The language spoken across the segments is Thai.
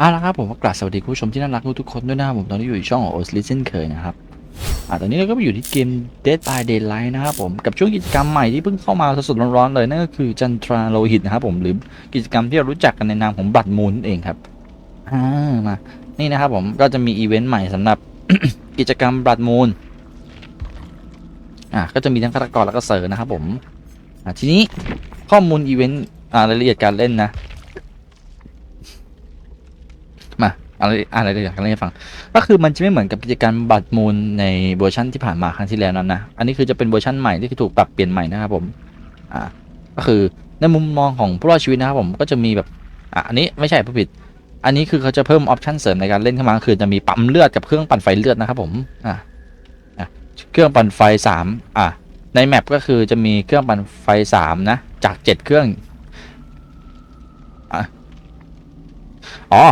อะแล้วครับผมก็กราบสวัสดีคุณผู้ชมที่น่ารักทุกคนด้วยนะครับผมตอนนี้อยู่ในช่องของโอสลิเซนเคยนะครับอะตอนนี้เราก็ไปอยู่ที่เกม Dead by Daylight นะครับผมกับช่วงกิจกรรมใหม่ที่เพิ่งเข้ามาสดๆร้อนๆเลยนั่นก็คือจันทราโลหิตนะครับผมหรือกิจกรรมที่เรารู้จักกันในนามของบัตรมูลเองครับอ่ามานี่นะครับผมก็จะมีอีเวนต์ใหม่สำหรับ กิจกรรมบัตรมูลอะก็จะมีทั้งฆาตกรแล้วก็เสรินะครับผมอะทีนี้ข้อมูลอีเวนต์อ่ารายละเอียดการเล่นนะ มา อะไรอะไรเลยอยากเล่าให้ฟัง ก็คือมันจะไม่เหมือนกับกิจการบัตรมูลในเวอร์ชันที่ผ่านมาครั้งที่แล้วนั้นนะ อันนี้คือจะเป็นเวอร์ชันใหม่ที่ถูกปรับเปลี่ยนใหม่นะครับผมอ่าก็คือในมุมมองของผู้รอดชีวิตนะครับผมก็จะมีแบบอะอันนี้ไม่ใช่ผู้ผิด อันนี้คือเขาจะเพิ่มออปชันเสริมในการเล่นเข้ามาคือจะมีปั๊มเลือดกับเครื่องปั่นไฟเลือดนะครับผมอ่าอะเครื่องปั่นไฟสามอะในแมปก็คือจะมีเครื่องปั่นไฟสามนะจากเจ็ดเครื่องอ๋อ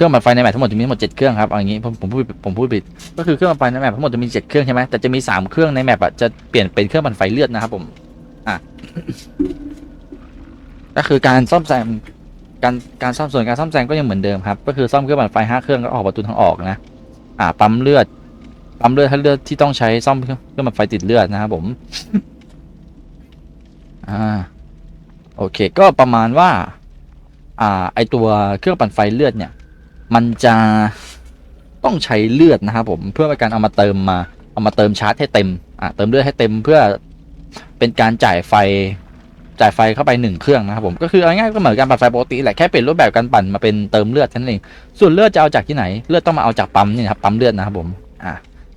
เครื่องปั่นไฟในแมปทั้งหมดจะมีทั้งหมดเจ็ดเครื่องครับเอาอย่างงี้ผมผมพูดผมพูดผิดก็คือเครื่องปั่นไฟในแมปทั้งหมดจะมีเจ็ดเครื่องใช่ไหมแต่จะมีสามเครื่องในแมปอะจะเปลี่ยนเป็นเครื่องปั่นไฟเลือดนะครับผมอะก็คือการซ่อมแซมการการซ่อมส่วนการซ่อมแซมก็ยังเหมือนเดิมครับ ก็คือซ่อมเครื่องปั่นไฟห้าเครื่องก็ออกประตูทางออกนะอ่าปั๊มเลือดปั๊มเลือดถ้าเลือดที่ต้องใช้ซ่อมเครื่องเครื่องปั่นไฟติดเลือดนะครับผมอ่าโอเค ก็ประมาณว่า อ่า ไอตัวเครื่องปั่นไฟเลือดเนี่ย มันจะต้องใช้เลือดนะครับผมเพื่อเป็นการเอามาเติมมาเอามาเติมชาร์จให้เต็มอ่าเติมเลือดให้เต็มเพื่อเป็นการจ่ายไฟจ่ายไฟเข้าไปหนึ่งเครื่องนะครับผมก็คือเอาง่ายก็เหมือนการปั่นไฟปกติแหละแค่เปลี่ยนรูปแบบการปั่นมาเป็นเติมเลือดนั้นเองส่วนเลือดจะเอาจากที่ไหนเลือดต้องมาเอาจากปั๊มนี่ครับปั๊มเลือดนะครับผมอ่า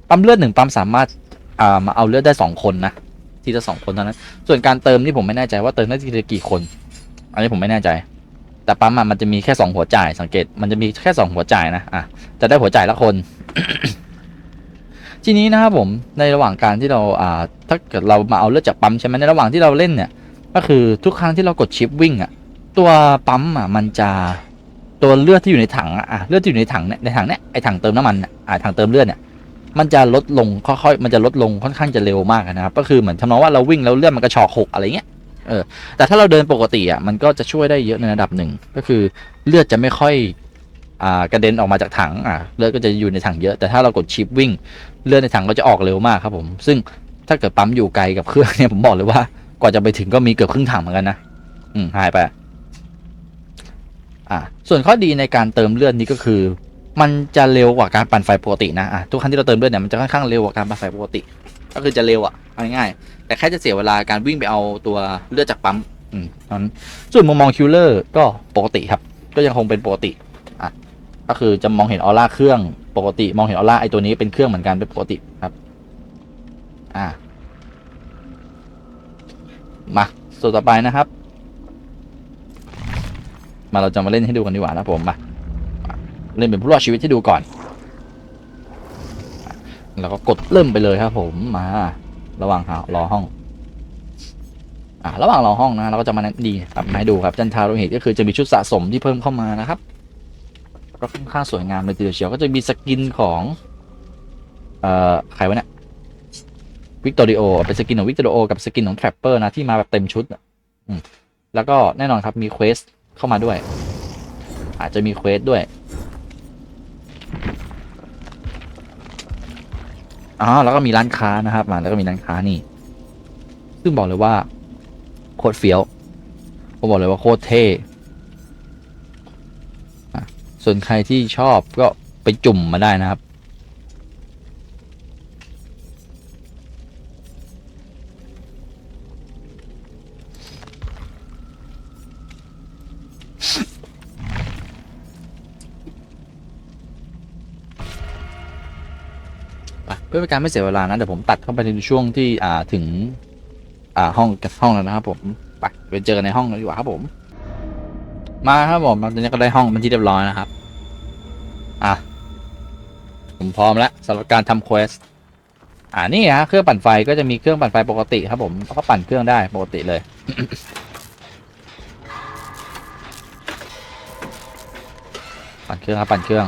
ปั๊มเลือดหนึ่งปั๊มสามารถอ่ามาเอาเลือดได้สองคนนะทีละสองคนเท่านั้น ส่วนการเติมนี่ผมไม่แน่ใจว่าเติมได้ทีละกี่คน อันนี้ผมไม่แน่ใจ แต่ปั๊มอะมันจะมีแค่สองหัวจ่ายสังเกต มันจะมีแค่สองหัวจ่ายนะอะจะได้หัวจ่ายละคน ทีนี้นะครับผมในระหว่างการที่เราอ่าถ้าเกิดเรามาเอาเลือดจากปั๊มใช่ไหมในระหว่างที่เราเล่นเนี่ย ก็คือทุกครั้งที่เรากดชิปวิ่งอะตัวปั๊มอะมันจะตัวเลือดที่อยู่ในถังอะเลือดที่อยู่ในถังเนี่ยในถังเนี่ยไอถังเติมน้ำมันอ่าถังเติมเลือดเนี่ยมันจะลดลงค่อยๆมันจะลดลงค่อนข้างจะเร็วมากนะครับ ก็คือเหมือนทำนองว่าเราวิ่งแล้วเลือดมันกระชอกหกอะไรเงี้ย เออแต่ถ้าเราเดินปกติอะมันก็จะช่วยได้เยอะในระดับหนึ่งก็คือเลือดจะไม่ค่อยอ่ากระเด็นออกมาจากถังอะเลือดก็จะอยู่ในถังเยอะแต่ถ้าเรากดชิปวิ่งเลือดในถังก็จะออกเร็วมากครับผม ซึ่งถ้าเกิดปั๊มอยู่ไกลกับเครื่องเนี่ยผมบอกเลยว่ากว่าจะไปถึงก็มีเกือบครึ่งถังเหมือนกันนะอืมหายไปอะส่วนข้อดีในการเติมเลือดนี้ก็คือ มันจะเร็วกว่าการปั่นไฟปกตินะอะทุกครั้งที่เราเติมเลือดเนี่ยมันจะค่อนข้างเร็วกว่าการปั่นไฟปกติ ก็คือจะเร็วอะ เอาง่ายๆแต่แค่จะเสียเวลาการวิ่งไปเอาตัวเลือดจากปั๊มอืมนั้นส่วนมุมมองคิลเลอร์ก็ปกติครับ ก็ยังคงเป็นปกติอะก็คือจะมองเห็นออร่าเครื่องปกติมองเห็นออร่าไอตัวนี้เป็นเครื่องเหมือนกันเป็นปกติครับอ่ามาส่วนต่อไปนะครับ มาเราจะมาเล่นให้ดูกันดีกว่านะผมมาเล่นเป็นผู้รอดชีวิตให้ดูก่อน แล้วก็กดเริ่มไปเลยครับผมมา ระหว่างรอห้องอ่าระหว่างรอห้องนะเราก็จะมาดีครับมาให้ดูครับจันทาโรหิตก็คือจะมีชุดสะสมที่เพิ่มเข้ามานะครับก็ค่อนข้างสวยงามเลยทีเดียวเชียวก็จะมีสกินของเอ่อใครวะเนี่ยวิกตอริโอเป็นสกินของวิกตอริโอกับสกินของแทรปเปอร์นะที่มาแบบเต็มชุดอืมแล้วก็แน่นอนครับมีเควสเข้ามาด้วย อาจจะมีเควสด้วย อ๋อแล้วก็มีร้านค้านะครับมาแล้วก็มีร้านค้านี่ ซึ่งบอกเลยว่าโคตรเฟี้ยวผมบอกเลยว่าโคตรเท่ส่วนใครที่ชอบก็ไปจุ่มมาได้นะครับ พื่อเป็นการไม่เสียเวลานะเดี๋ยวผมตัดเข้าไปในช่วงที่อ่าถึงอ่าห้องห้องแล้วนะครับผมไปไปเจอกันในห้องดีกว่าครับผม มาครับผมตอนนี้ก็ได้ห้องเป็นที่เรียบร้อยนะครับ อะผมพร้อมแล้วสำหรับการทำเควสอ่านี่ฮะเครื่องปั่นไฟก็จะมีเครื่องปั่นไฟปกติครับผมก็ปั่นเครื่องได้ปกติเลยปั่นเครื่องครับปั่นเครื่อง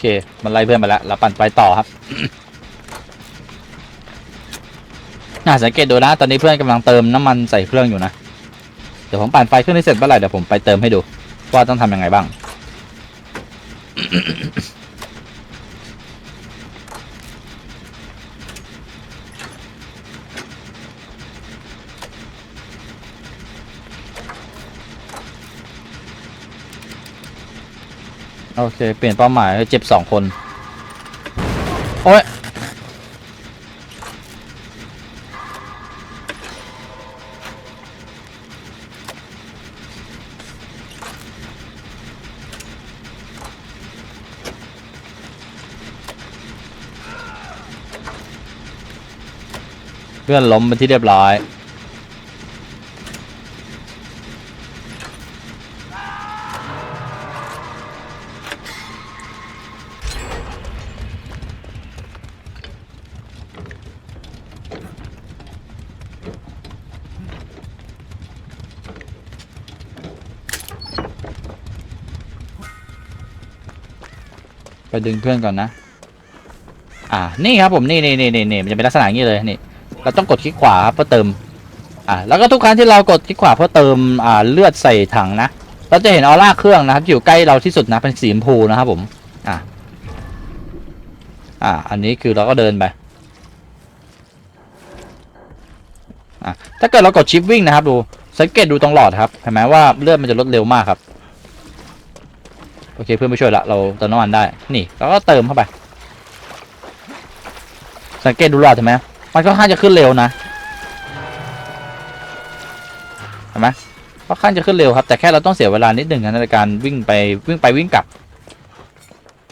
เค มันไล่เพื่อนไปแล้วเราปั่นไปต่อครับ น่าสังเกตดูนะ ตอนนี้เพื่อนกำลังเติมน้ำมันใส่เครื่องอยู่นะ เดี๋ยวผมปั่นไฟเครื่องนี้เสร็จเมื่อไหร่เดี๋ยวผมไปเติมให้ดู ว่าต้องทำยังไงบ้าง โอเค เปลี่ยนเป้าหมายเจ็บสองคน โอ้ยเพื่อนล้มเป็นที่เรียบร้อย ดึงเพื่อนก่อนนะ อ่า นี่ครับผมนี่นี่นี่นี่นี่มันจะเป็นลักษณะอย่างนี้เลยนี่ เราต้องกดคลิกขวาเพื่อเติม อ่า แล้วก็ทุกครั้งที่เรากดคลิกขวาเพื่อเติม อ่า เลือดใส่ถังนะ เราจะเห็นออร่าเครื่องนะครับอยู่ใกล้เราที่สุดนะ เป็นสีชมพูนะครับผม อ่าอ่า อันนี้คือเราก็เดินไป อ่าถ้าเกิดเรากดชิปวิ่งนะครับดู สังเกตดูตรงหลอดครับ เห็นไหมว่าเลือดมันจะลดเร็วมากครับ เคเพื่อนไม่ช่วยละเราเติมน้ำมันได้ นี่เราก็เติมเข้าไป สังเกตดูหลอดเห็นไหมมันค่อนข้างจะขึ้นเร็วนะเห็นไหมค่อนข้างจะขึ้นเร็วครับแต่แค่เราต้องเสียเวลานิดหนึ่งในการวิ่งไปวิ่งไปวิ่งกลับ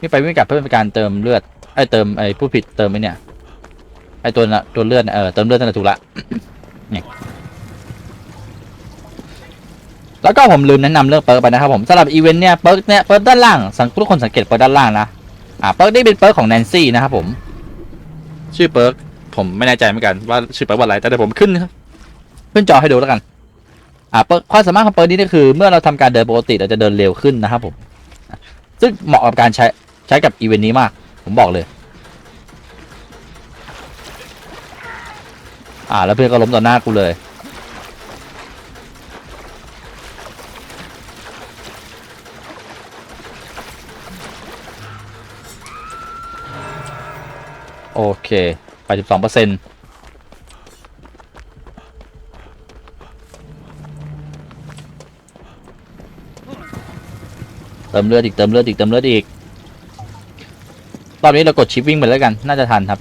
วิ่งไปวิ่งกลับเพื่อเป็นการเติมเลือดไอ้เติมไอ้ผู้ผิดเติมไอ้เนี่ยไอ้ตัวน่ะตัวเลือดเออเติมเลือดนั่นแหละถูกละนี่ แล้วก็ผมลืมแนะนำเรื่องเปิร์กไปนะครับผมสำหรับอีเวนต์เนี่ยเปิร์กเนี่ยเปิร์กด้านล่างสังทุกคนสังเกตเปิร์กด้านล่างนะอ่าเปิร์กนี่เป็นเปิร์กของแนนซี่นะครับผม ชื่อเปิร์กผมไม่แน่ใจเหมือนกันว่าชื่อเปิร์กว่าอะไรแต่เดี๋ยวผมขึ้นครับขึ้นจอให้ดูแล้วกันอ่าเปิร์กความสามารถของเปิร์กนี้ก็คือ เมื่อเราทำการเดินปกติเราจะเดินเร็วขึ้นนะครับผม ซึ่งเหมาะกับการใช้ใช้กับอีเวนต์นี้มาก ผมบอกเลย อ่าแล้วเพื่อนก็ล้มต่อหน้ากูเลย โอเค82เปอร์เซ็นต์เติมเลือดอีกเติมเลือดอีกเติมเลือดอีกตอนนี้เรากดชิปวิ่งไปแล้วกัน น่าจะทันครับ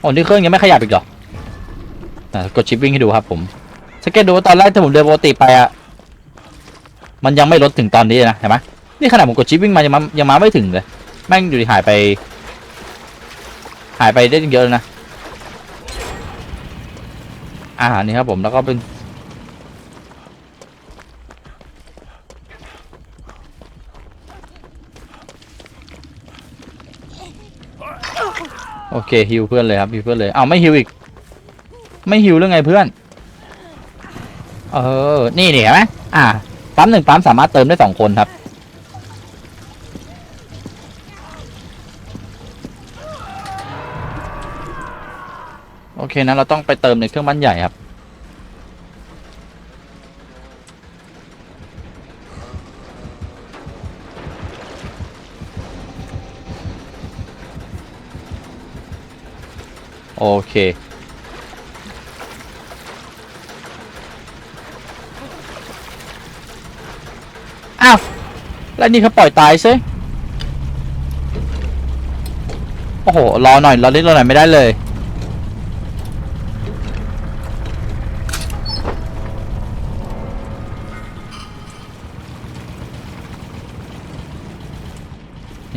โอ้นี่เครื่องยังไม่ขยับอีกเหรออะกดชิปวิ่งให้ดูครับผมสังเกตดูว่าตอนแรกที่ผมเดินปกติไปอะมันยังไม่ลดถึงตอนนี้เลยนะเห็นไหมนี่ขนาดผมกดชิปวิ่งมายังมายังมาไม่ถึงเลยแม่งอยู่ดีหายไป หายไปได้เยอะเลยนะ อ่า นี่ครับผม แล้วก็เป็น โอเคฮิวเพื่อนเลยครับฮิวเพื่อนเลยเอาไม่ฮิวอีก ไม่ฮิวเรื่องไงเพื่อน เออ นี่นี่เห็นไหมอ่า ปั๊มหนึ่งปั๊มสามารถเติมได้สองคนครับ นะเราต้องไปเติมในเครื่องบ้านใหญ่ครับ โอเคอ้าวแล้วนี่เขาปล่อยตายซิโอ้โห รอหน่อย รอนิดรอหน่อยไม่ได้เลย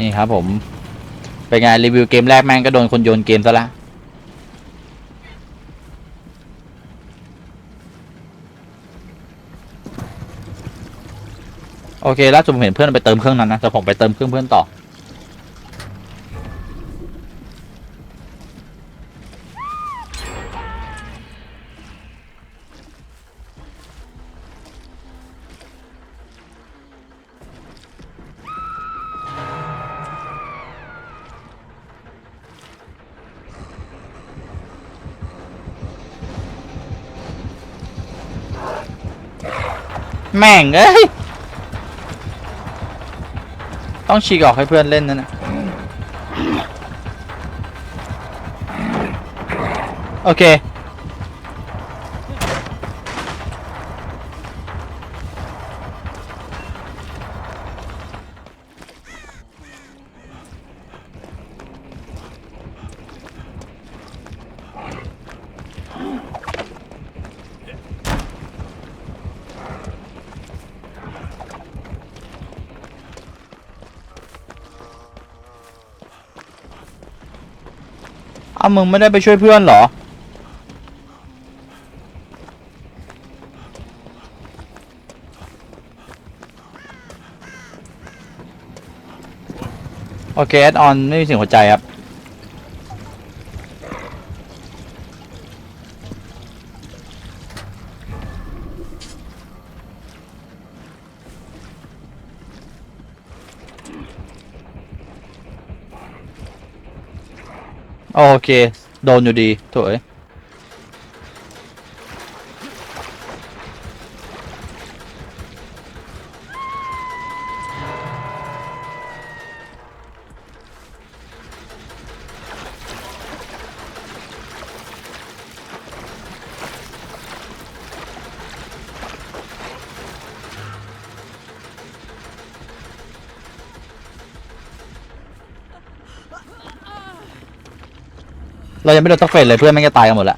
นี่ครับผม เป็นไงรีวิวเกมแรกแม่งก็โดนคนโยนเกมซะละโอเคล่าสุดผมเห็นเพื่อนไปเติมเครื่องนั้นนะแต่ผมไปเติมเครื่องเพื่อนต่อ แม่งเอ้ย ต้องฉีกออกให้เพื่อนเล่นนั่นนะโอเค มึงไม่ได้ไปช่วยเพื่อนเหรอ โอเคแอดออนไม่มีเสียงหัวใจครับ เค โดนอยู่ดีโถเอ้ย เรายังไม่โดนตักเฟสเลยเพื่อนแม่งจะตายกันหมดแล้ว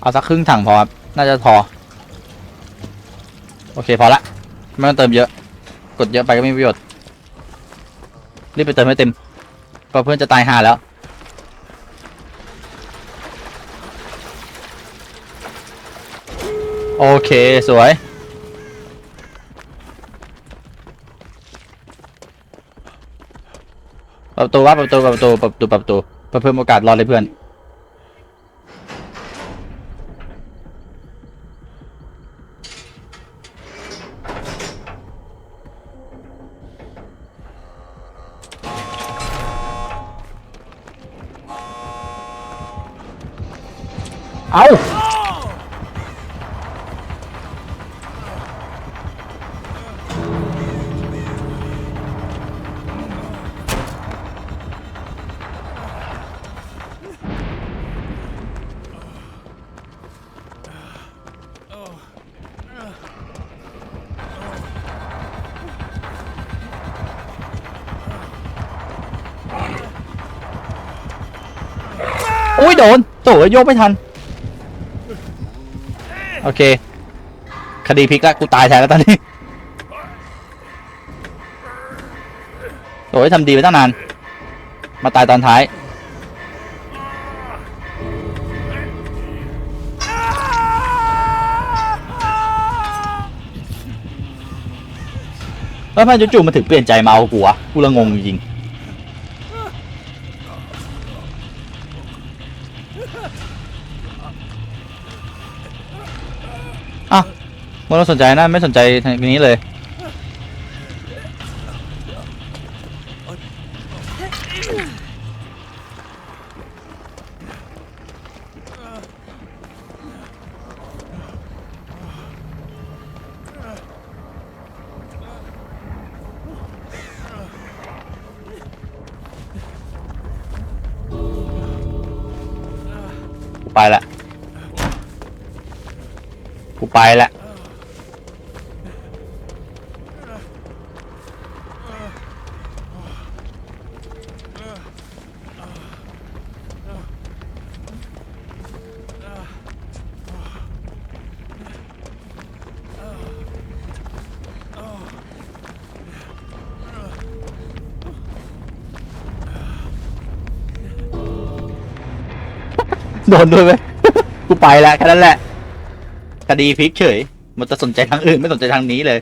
เอาสักครึ่งถังพอครับน่าจะพอ โอเคพอละ ไม่ต้องเติมเยอะ กดเยอะไปก็ไม่มีประโยชน์ รีบไปเติมให้เต็ม เพื่อนจะตายห่าแล้ว โอเคสวยเปิดประตูว่าเปิดประตูเปิดประตูเปิดประตูเปิดประตูเพื่อเพิ่มโอกาสรอดเลยเพื่อน เอาอุ้ยโดนโถ่โยกไม่ทัน โอเค คดีพลิกแล้วกูตายแทนแล้วตอนนี้โอ้ยทำดีไปตั้งนาน มาตายตอนท้าย แล้วมันจู่ๆมาถึงเปลี่ยนใจมาเอากูวะกูละงงจริงๆ มึงต้องสนใจนะไม่สนใจทางนี้เลย โดนด้วยไหมกูไปแล้วแค่นั้นแหละคดีพลิกเฉย มันจะสนใจทางอื่นไม่สนใจทางนี้เลย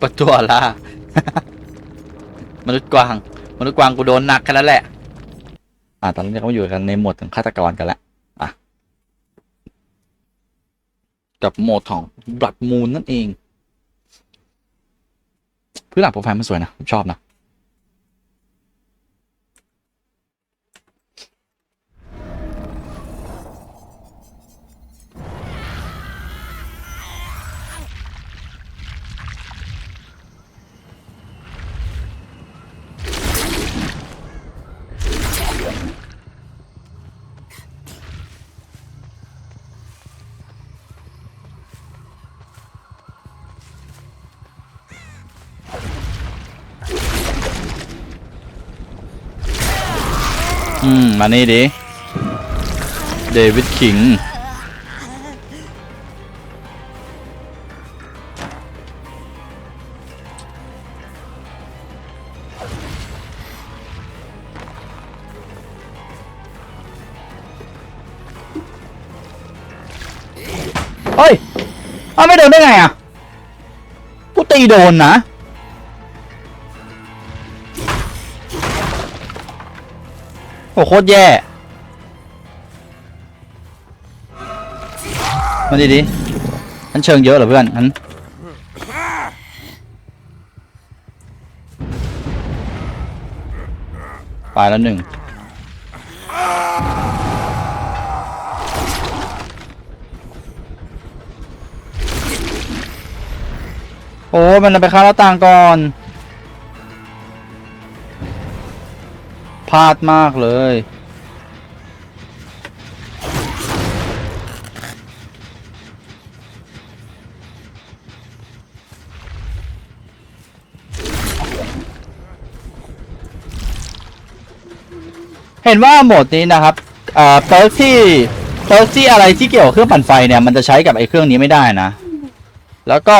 ประจวล่ะมนุษย์กวาง มนุษย์กวางกูโดนหนักแค่นั้นแหละ อ่า ตอนนี้เราอยู่กันในหมวดของฆาตกรกันล้วอะกับโหมดของ Blood Moon นั่นเอง พื้นหลังโปรไฟล์มันสวยนะผมชอบนะ มานี่ดิ เดวิดคิง เฮ้ยอ้าไม่โดนได้ไงอะ กูตีโดนนะ โอ้โคตรแย่มาดีดิฉันเชิงเยอะเหรอเพื่อนฉันไปแล้วหนึ่งโอ้ มันไปค้าหน้าต่างก่อนาดมากเลย เห็นว่าโหมดนี้นะครับเอ่อเปิร์กที่เปิร์กที่อะไรที่เกี่ยวกับเครื่องปั่นไฟเนี่ย มันจะใช้กับไอ้เครื่องนี้ไม่ได้นะ แล้วก็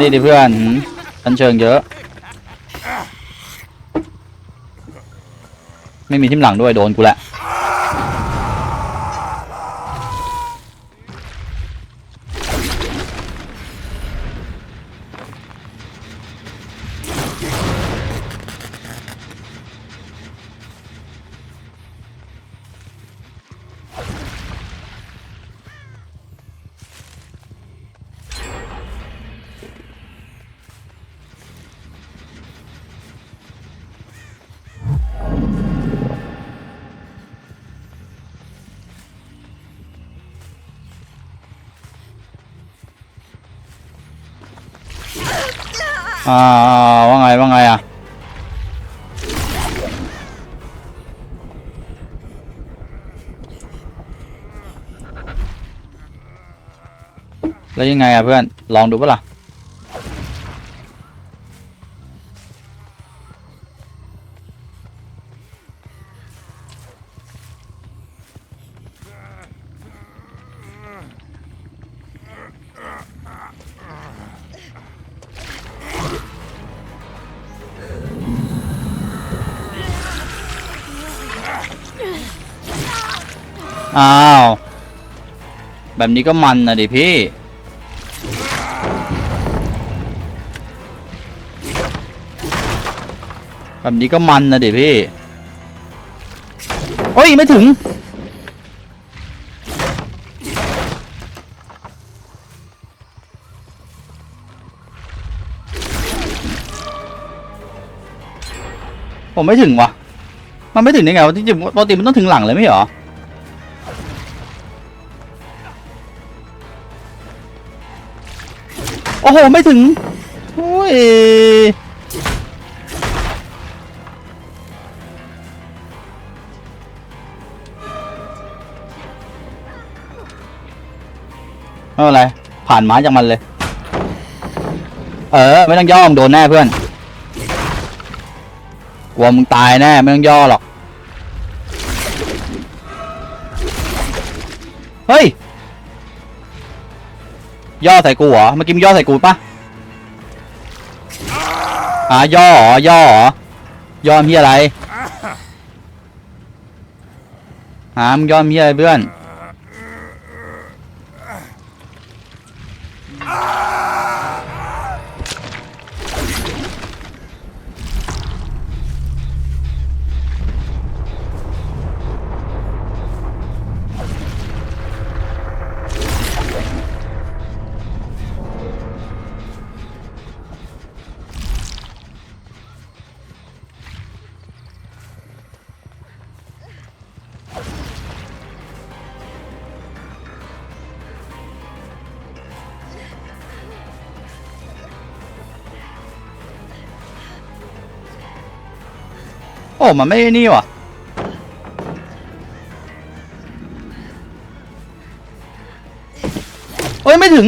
นี่ดิเพื่อนชันเชิงเยอะ ไม่มีทิมหลังด้วยโดนกูแหละ อ่าว่าไงว่าไงอะแล้วยังไงอะเพื่อน ลองดูปะล่ะ อ้าว แบบนี้ก็มันนะดิพี่ แบบนี้ก็มันนะดิพี่ โอ้ย ไม่ถึง ผมไม่ถึงวะมันไม่ถึงได้ไงวะที่จริงปกติมันต้องถึงหลังเลยไม่หรอ โอ้โห ไม่ถึงโอ้ยไม่เป็นไร ผ่านไม้จากมันเลย เออ ไม่ต้องย่อมงโดนแน่เพื่อนกลัวมึงตายแน่ ไม่ต้องย่อหรอก ย่อใส่กูเหรอ เมื่อกี้มึงย่อใส่กูปะอ่าย่อเหรอย่อเหรอย่อมีอะไรหามย่อมีอะไรเพื่อน โอ้ มันไม่นี่ว่ะเอ้ย ไม่ถึง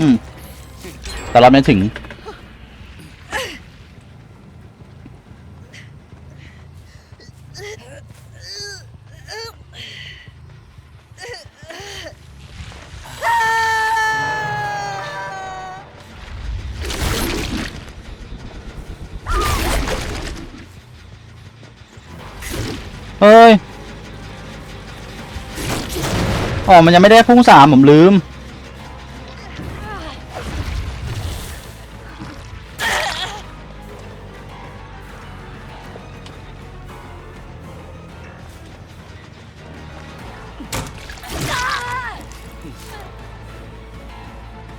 อืม แต่เราไม่ถึง อ๋อ มันยังไม่ได้พุ่งสามผมลืม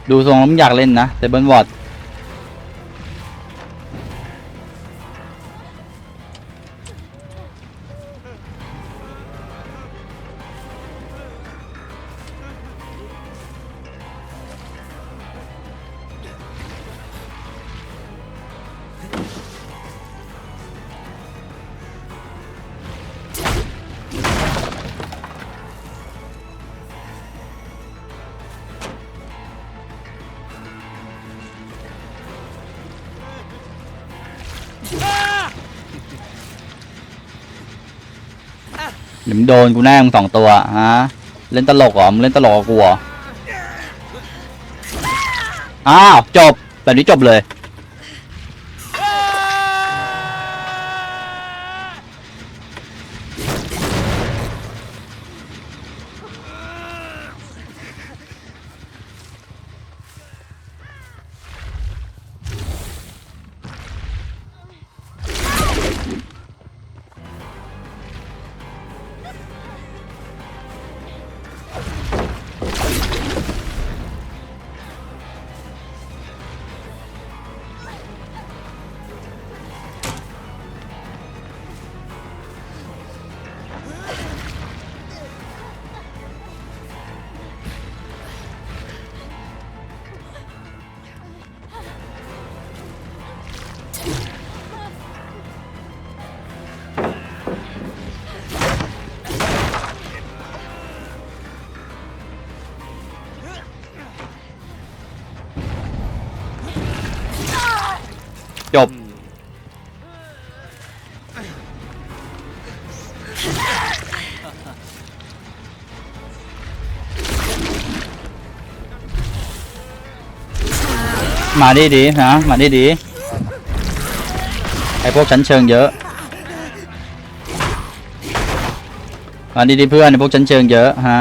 ดูทรงแล้วมึงอยากเล่นนะแต่เบิร์นวอร์ด ดี๋ยวมึงโดนกูแน่มึงสองตัวฮะเล่นตลกเหรอมึงเล่นตลกกับกูเหรออ้าวจบแบบนี้จบเลย มาดีดีนะ มาดีดีไอพวกชั้นเชิงเยอะ มาดีดีเพื่อนไอพวกชั้นเชิงเยอะฮะ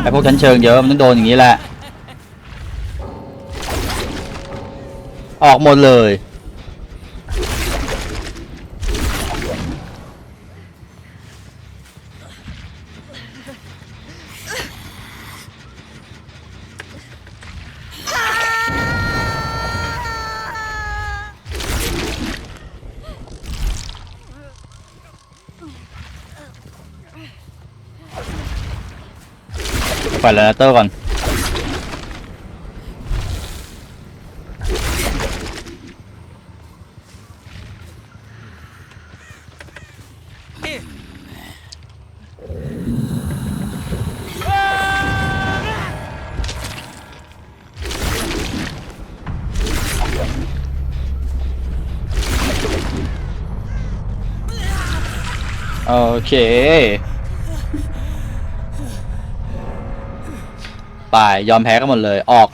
ไอพวกชั้นเชิงเยอะมันต้องโดนอย่างนี้แหละ ออกหมดเลย ไปแล้ว ตอร์ก่อนโอเคไปยอมแพ้กันหมดเลย ออก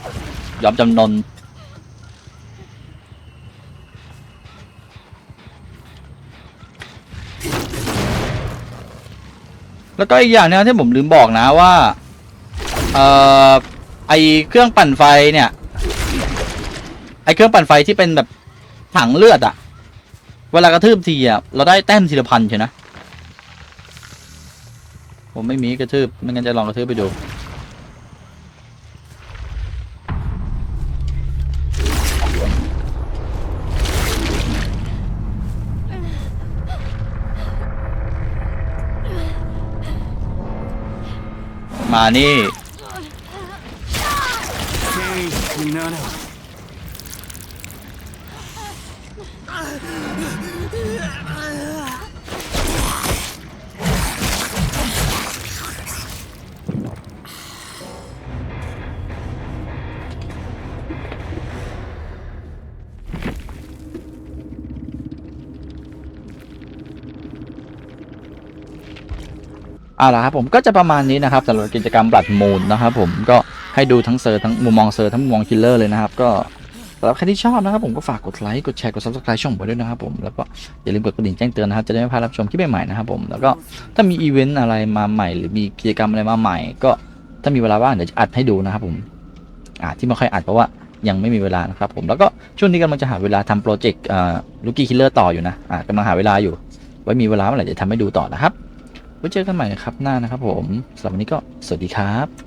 ยอมจำนน แล้วก็อีกอย่างหนึงที่ผมลืมบอกนะว่า เอ่อ ไอเครื่องปั่นไฟเนี่ย ไอเครื่องปั่นไฟที่เป็นแบบถังเลือดอะเวลากระทืบทีอะเราได้แต้มทีละพันใช่นะ ผมไม่มีกระทืบ ไม่งั้นจะลองกระทืบไปดู มา เอาละครับผมก็จะประมาณนี้นะครับสำหรับกิจกรรมบลัดมูนนะครับผมก็ให้ดูทั้งเซอร์ทั้งมุมมองเซอร์ทั้งมุมมองคิลเลอร์เลยนะครับก็สำหรับใครที่ชอบนะครับผมก็ฝากกดไลค์กดแชร์กด subscribe ช่องผมด้วยนะครับผมแล้วก็อย่าลืมกดกระดิ่งแจ้งเตือนนะครับจะได้ไม่พลาดรับชมคลิปใหม่ๆนะครับผมแล้วก็ถ้ามีอีเวนต์อะไรมาใหม่ หรือมีกิจกรรมอะไรมาใหม่ ก็ถ้ามีเวลาว่างเดี๋ยวจะอัดให้ดูนะครับผมอ่าที่ไม่ค่อยอัดเพราะว่ายังไม่มีเวลานะครับผมแล้วก็ช่วงนี้กำลังจะหาเวลาทำโปรเจกต์ลูกี้คิลเลอร์ต่ออยู่นะอ่ากำลังหาเวลาอยู่ ไว้มีเวลาเมื่อไหร่จะทำให้ดูต่อนะครับ ไว้เจอกันใหม่ครับหน้านะครับผมสำหรับวันนี้ก็สวัสดีครับ